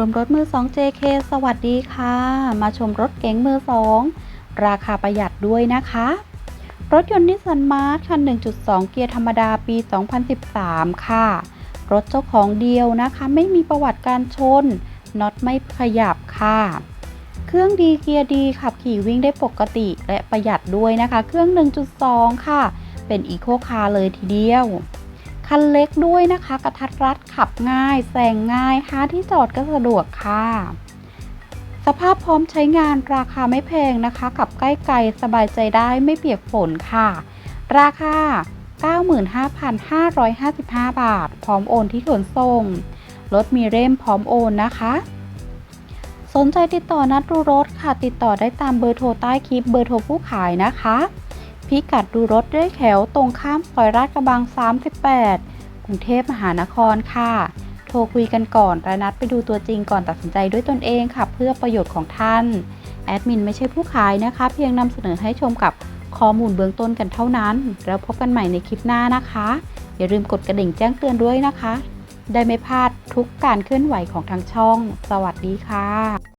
รวมรถมือ 2 JK สวัสดีค่ะ มาชมรถเก๋งมือ 2 ราคาประหยัดด้วยนะคะ รถยนต์นิสสันมาร์คัน 1.2 เกียร์ธรรมดาปี 2013 ค่ะ รถเจ้าของเดียวนะคะ ไม่มีประวัติการชนน็อตไม่ขยับค่ะ เครื่องดีเกียร์ดีขับขี่วิ่งได้ปกติและประหยัดด้วยนะคะ เครื่อง 1.2 ค่ะ เป็นอีโคคาร์เลยทีเดียว คันเล็กด้วยนะคะ กระทัดรัดขับง่ายแซงง่ายหาที่จอดก็สะดวกค่ะ สภาพพร้อมใช้งานราคาไม่แพงนะคะ ขับใกล้ไกลสบายใจได้ไม่เปียกฝนค่ะ ราคา 95,555 บาท พร้อมโอนที่ขนส่ง รถมีเร่มพร้อมโอนนะคะ สนใจติดต่อนัดดูรถค่ะ ติดต่อได้ตามเบอร์โทรใต้คลิปเบอร์โทรผู้ขายนะคะ พิกัดดูรถด้วยแถวตรงข้ามซอยราชกระบัง 38 กรุงเทพมหานครค่ะ โทรคุยกันก่อนและนัดไปดูตัวจริงก่อนตัดสินใจด้วยตนเองค่ะ เพื่อประโยชน์ของท่าน แอดมินไม่ใช่ผู้ขายนะคะ เพียงนำเสนอให้ชมกับข้อมูลเบื้องต้นกันเท่านั้น แล้วพบกันใหม่ในคลิปหน้านะคะ อย่าลืมกดกระดิ่งแจ้งเตือนด้วยนะคะ ได้ไม่พลาดทุกการเคลื่อนไหวของทางช่อง สวัสดีค่ะ